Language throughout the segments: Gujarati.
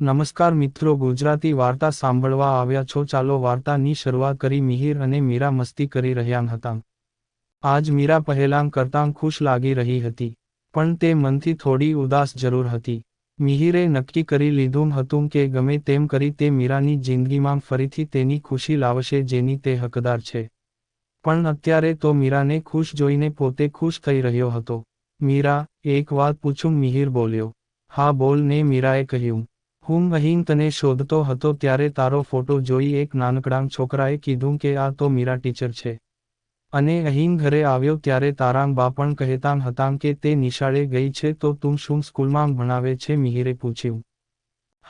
નમસ્કાર મિત્રો, ગુજરાતી વાર્તા સાંભળવા આવ્યા છો. ચાલો વાર્તાની શરૂઆત કરી મિહિર અને મીરા મસ્તી કરી રહ્યા હતા. આજ મીરા પહેલાં કરતાં ખુશ લાગી રહી હતી, પણ તે મનથી થોડી ઉદાસ જરૂર હતી. મિહિરે નક્કી કરી લીધું હતું કે ગમે તેમ કરી તે મીરાની જિંદગીમાં ફરીથી તેની ખુશી લાવશે જેની તે હકદાર છે. પણ અત્યારે તો મીરાને ખુશ જોઈને પોતે ખુશ થઈ રહ્યો હતો. મીરા, એક વાત પૂછું, મિહિર બોલ્યો. હા, બોલ ને મીરાએ કહ્યું. હું અહીં તને શોધતો હતો ત્યારે તારો ફોટો જોઈ એક નાનકડાં છોકરાએ કીધું કે આ તો મીરા ટીચર છે. અને અહીં ઘરે આવ્યો ત્યારે તારાં બા પણ કહેતાં હતાં કે તે નિશાળે ગઈ છે તો તું શું સ્કૂલમાં ભણાવે છે મિહિરે પૂછ્યું.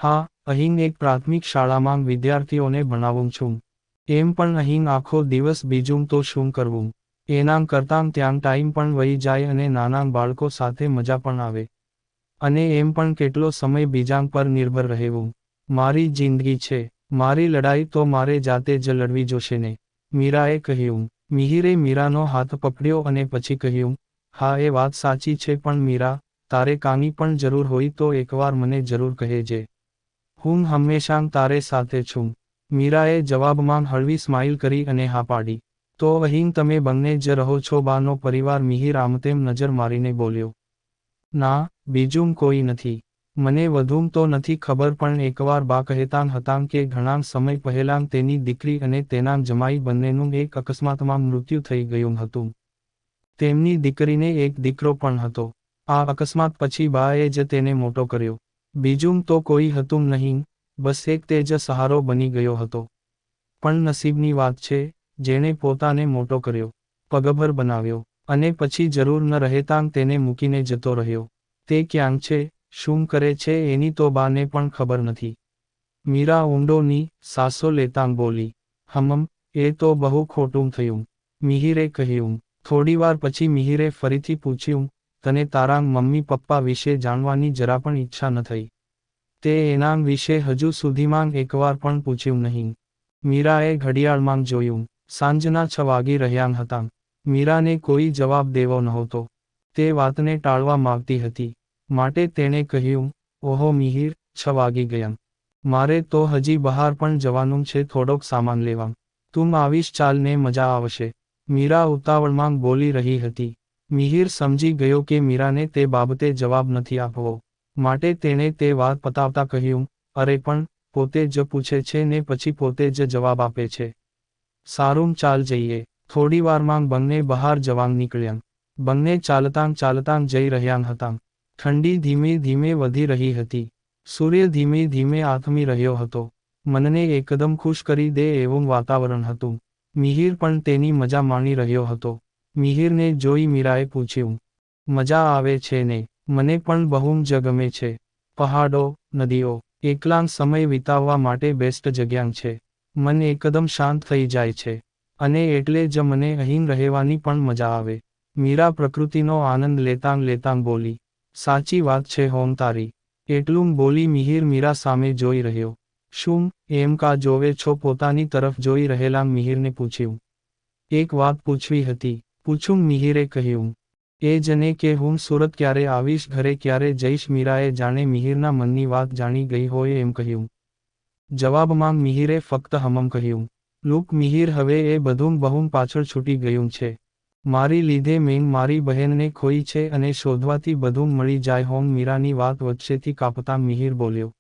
હા, અહીં એક પ્રાથમિક શાળામાં વિદ્યાર્થીઓને ભણાવું છું. એમ પણ અહીં આખો દિવસ બીજું તો શું કરવું? એનામ કરતાં ત્યાં ટાઈમ પણ વહી જાય અને નાના બાળકો સાથે મજા પણ આવે. અને એમ પણ કેટલો સમય બીજાં પર નિર્ભર રહેવું. મારી જિંદગી છે. મારી લડાઈ તો મારે જાતે જ લડવી જોશે ને. મીરાએ કહ્યું. મિહિરે મીરાનો હાથ પકડ્યો અને પછી કહ્યું, હા, એ વાત સાચી છે, પણ મીરા, તારે કાની પણ જરૂર હોય તો એકવાર મને જરૂર કહેજે. હું હંમેશા તારે સાથે છું. મીરાએ જવાબમાં હળવી સ્માઇલ કરી અને હા પાડી. તો અહીં તમે બંને જ રહો છો. બાનો પરિવાર મિહિર આમતેમ નજર મારીને બોલ્યો. ના, બીજું કોઈ નથી. મને વધુમ તો નથી ખબર પણ એકવાર બા કહેતાં હતાં કે ઘણા સમય પહેલાં તેની દીકરી અને તેના જમાઈ બંનેનું એક અકસ્માતમાં મૃત્યુ થઈ ગયું હતું. તેમની દીકરીને એક દીકરો પણ હતો. આ અકસ્માત પછી બાએ જ તેને મોટો કર્યો. બીજું તો કોઈ હતું નહીં, બસ એક તે જ સહારો બની ગયો હતો. પણ નસીબની વાત છે, જેણે પોતાને મોટો કર્યો, પગભર બનાવ્યો. અને પછી જરૂર ન રહેતાં તેને મૂકીને જતો રહ્યો. તે ક્યાંક છે, શું કરે છે એની તો બાને પણ ખબર નથી. મીરા ઊંડોની સાસો લેતાં બોલી, હમમ, એ તો બહુ ખોટું થયું. મિહિરે કહ્યું થોડીવાર પછી મિહિરે ફરીથી પૂછ્યું, તને તારા મમ્મી પપ્પા વિશે જાણવાની જરા પણ ઈચ્છા ન થઈ. તે એના વિશે હજુ સુધીમાં એકવાર પણ પૂછ્યું નહીં. મીરાએ ઘડિયાળમાં જોયું, સાંજના છ વાગી રહ્યા હતા મીરાને કોઈ જવાબ દેવો નહોતો. તે વાતને ટાળવા માંગતી હતી. માટે તેણે કહ્યું, ઓહો મિહિર, છ વાગી ગયા. મારે તો હજી બહાર પણ જવાનું છે, થોડોક સામાન લેવા. તું આવીશ, ચાલને મજા આવશે. મીરા ઉતાવળમાં બોલી રહી હતી. મિહિર સમજી ગયો કે મીરાને તે બાબતે જવાબ નથી આપવો. માટે તેણે તે વાત પતાવતા કહ્યું, અરે પણ, પોતે જ પૂછે છે ને પછી પોતે જ જવાબ આપે છે. સારું, ચાલ જઈએ. થોડીવારમાં બંને બહાર જવાં નીકળ્યા. બંને ચાલતાં ચાલતાં જઈ રહ્યાં હતાં. ઠંડી ધીમે ધીમે વધી રહી હતી. સૂર્ય ધીમે ધીમે આથમી રહ્યો હતો. મનને એકદમ ખુશ કરી દે એવું વાતાવરણ હતું. મિહિર પણ તેની મજા માણી રહ્યો હતો. મિહિરને જોઈ મીરાએ પૂછ્યું, મજા આવે છે ને? મને પણ બહુ જ ગમે છે. પહાડો, નદીઓ એકલાં સમય વિતાવવા માટે બેસ્ટ જગ્યા છે. મન એકદમ શાંત થઈ જાય છે. અને એટલે જ મને અહીં રહેવાની પણ મજા આવે. મીરા પ્રકૃતિનો આનંદ લેતાં લેતાં બોલી, સાચી વાત છે હોમ તારી. એટલું બોલી મિહિર મીરા સામે જોઈ રહ્યો. શું, એમ કા જોવે છો? પોતાની તરફ જોઈ રહેલા મિહિરને પૂછ્યું. એક વાત પૂછવી હતી. પૂછું મિહિરે કહ્યું, એ જને કે હું સુરત ક્યારે આવીશ, ઘરે ક્યારે જઈશ? મીરાએ જાણે મિહિરના મનની વાત જાણી ગઈ હોય એમ કહ્યું. જવાબમાં મિહિરે ફક્ત હમમ કહ્યું લુક મિહિર હવે એ બધું બહુમ પાછળ છૂટી ગયું છે. મારી લીધે મેં મારી બહેનને ખોઈ છે અને શોધવાથી બધું મળી જાય હોમ મીરાની વાત વચ્ચેથી કાપતા મિહિર બોલ્યો.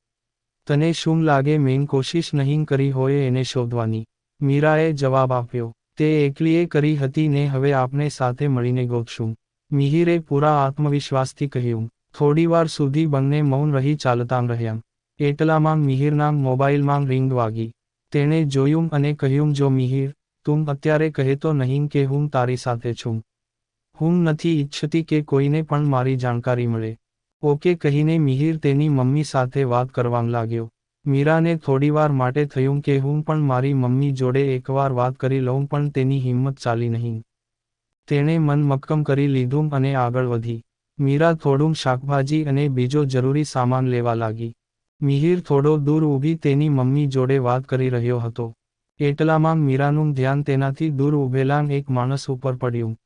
તને શું લાગે મેં કોશિશ નહીં કરી હોય એને શોધવાની? મીરાએ જવાબ આપ્યો. તે એકલીએ કરી હતી ને હવે આપણે સાથે મળીને ગોતશું. મિહિરે પૂરા આત્મવિશ્વાસથી કહ્યું. થોડીવાર સુધી બંને મૌન રહી ચાલતા રહ્યા. એટલામાં મિહિરના મોબાઈલમાં રિંગ વાગી. તેણે જોયું અને કહ્યું, જો મિહિર, તું અત્યારે કહેતો નહીં કે હું તારી સાથે છું. હું નથી ઈચ્છતી કે કોઈને પણ મારી જાણકારી મળે. ઓકે કહીને મિહિર તેની મમ્મી સાથે વાત કરવા લાગ્યો. મીરાને થોડીવાર માટે થયું કે હું પણ મારી મમ્મી જોડે એકવાર વાત કરી લઉં, પણ તેની હિંમત ચાલી નહીં. તેણે મન મક્કમ કરી લીધું અને આગળ વધી. મીરા થોડું શાકભાજી અને બીજો જરૂરી સામાન લેવા લાગી. મિહિર થોડો દૂર ઊભી તેની મમ્મી જોડે વાત કરી રહ્યો હતો. એટલામાં મીરાનું ધ્યાન તેનાથી દૂર ઊભેલા એક માણસ ઉપર પડ્યું.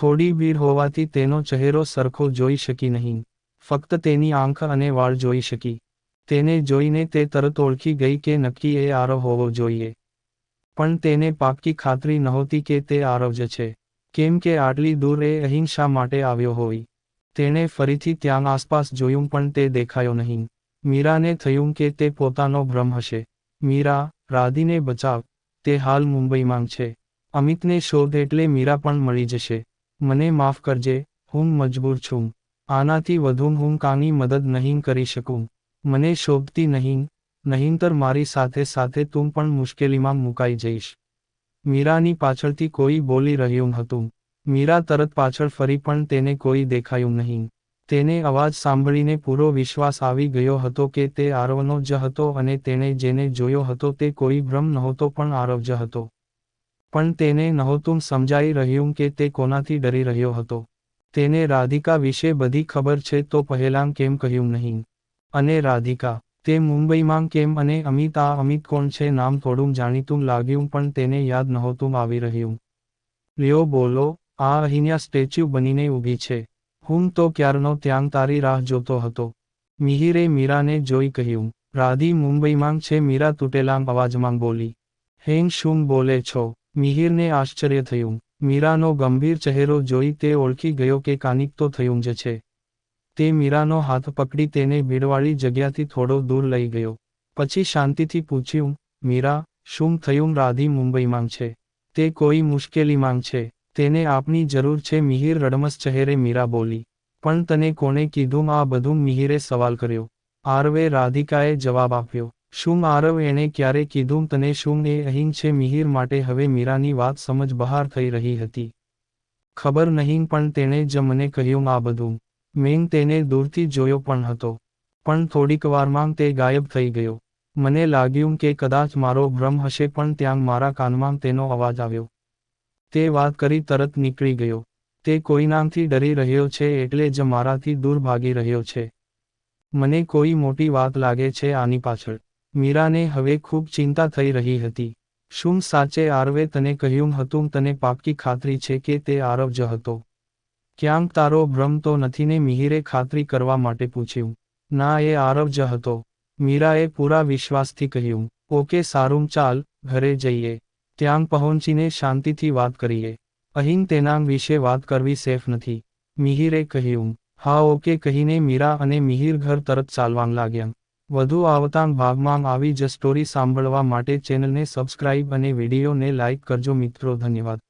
થોડી ભીડ હોવાથી તેનો ચહેરો સરખો જોઈ શકી નહીં. ફક્ત તેની આંખ અને વાળ જોઈ શકી. તેને જોઈને તે તરત ઓળખી ગઈ કે નક્કી એ આરવ હોવો જોઈએ. પણ તેને પાક્કી ખાતરી નહોતી કે તે આરવ જ છે. કેમ કે આટલી દૂર એ અહિંસા માટે આવ્યો હોય. તેણે ફરીથી ત્યાં આસપાસ જોયું પણ તે દેખાયો નહીં. મીરાને થયું કે તે પોતાનો ભ્રમ હશે. મીરા, રાધીને બચાવ, તે હાલ મુંબઈમાં છે. અમિતને શોધ એટલે મીરા પણ મળી જશે. મને માફ કરજે, હું મજબૂર છું. આનાથી વધુ હું કાની મદદ નહીં કરી શકું. મને શોભતી નહીં, નહીંતર મારી સાથે સાથે તું પણ મુશ્કેલીમાં મુકાઈ જઈશ. મીરાની પાછળથી કોઈ બોલી રહ્યું હતું. મીરા તરત પાછળ ફરી પણ તેને કોઈ દેખાયું નહીં. તેને અવાજ સાંભળીને પૂરો વિશ્વાસ આવી ગયો હતો કે તે આરવનો જ હતો અને તેણે જેને જોયો હતો તે કોઈ ભ્રમ નહોતો પણ આરવ જ હતો. પણ તેને નહોતું સમજાઈ રહ્યું કે તે કોનાથી ડરી રહ્યો હતો. તેને રાધિકા વિશે બધી ખબર છે તો પહેલાં કેમ કહ્યું નહીં. અને રાધિકા, તે મુંબઈમાં કેમ અને અમિત, આ અમિત કોણ છે નામ થોડું જાણીતું લાગ્યું પણ તેને યાદ નહોતું આવી રહ્યું. લ્યો બોલો, આ અહીંયા સ્ટેચ્યુ બનીને ઊભી છે. હું તો ક્યારનો ત્યાં તારી રાહ જોતો હતો. મિહિરે મીરાને જોઈ કહ્યું, રાધી મુંબઈમાં છે મીરા તૂટેલાં અવાજમાં બોલી. હેંગ શું બોલે છો. મિહિરને આશ્ચર્ય થયું. મીરાનો ગંભીર ચહેરો જોઈ તે ઓળખી ગયો કે કાનિક તો થયું જ છે. તે મીરાનો હાથ પકડી તેને ભીડવાળી જગ્યાથી થોડો દૂર લઈ ગયો. પછી શાંતિથી પૂછ્યું, મીરા શું થયું રાધી મુંબઈમાં છે? તે કોઈ મુશ્કેલીમાં છે? તેને આપની જરૂર છે, મિહિર રડમસ ચહેરે મીરા બોલી. પણ તને કોને કીધું? આ બધું મિહિરે સવાલ કર્યો. આરવે રાધિકાએ જવાબ આપ્યો. શું આરવ એણે ક્યારે કીધું? તને શું એ અહીં છે મિહિર માટે હવે મીરાની વાત સમજ બહાર થઈ રહી હતી. ખબર નહીં, પણ તેણે જ મને કહ્યું આ બધું. મેં તેને દૂરથી જોયો પણ હતો. પણ થોડીક વારમાં તે ગાયબ થઈ ગયો. મને લાગ્યું કે કદાચ મારો ભ્રમ હશે, પણ ત્યાં મારા કાનમાં તેનો અવાજ આવ્યો. તે વાત કરી તરત નીકળી ગયો. તે કોઈનામથી ડરી રહ્યો છે એટલે જ મારાથી દૂર ભાગી રહ્યો છે. મને કોઈ મોટી વાત લાગે છે આની પાછળ. મીરાને હવે ખૂબ ચિંતા થઈ રહી હતી. શું સાચે આરવે તને કહ્યું હતું, તને પાક્કી ખાતરી છે કે તે આરવ જ હતો? ક્યાંક તારો ભ્રમ તો નથીને મિહિરે ખાતરી કરવા માટે પૂછ્યું. ના, એ આરવ જ હતો. મીરાએ પૂરા વિશ્વાસથી કહ્યું. ઓકે સારું, ચાલ, ઘરે જઈએ. ત્યાં પહોંચીને શાંતિથી વાત કરીએ. અહીં તેના વિશે વાત કરવી સેફ નથી. મિહિરે કહ્યું, હા, ઓકે, કહીને મીરા અને મિહિર ઘર તરત ચાલવા લાગ્યા. વધુ આવતા ભાગમાં આવી જ સ્ટોરી સાંભળવા માટે ચેનલને સબસ્ક્રાઇબ અને વિડીયોને લાઇક કરજો મિત્રો, ધન્યવાદ.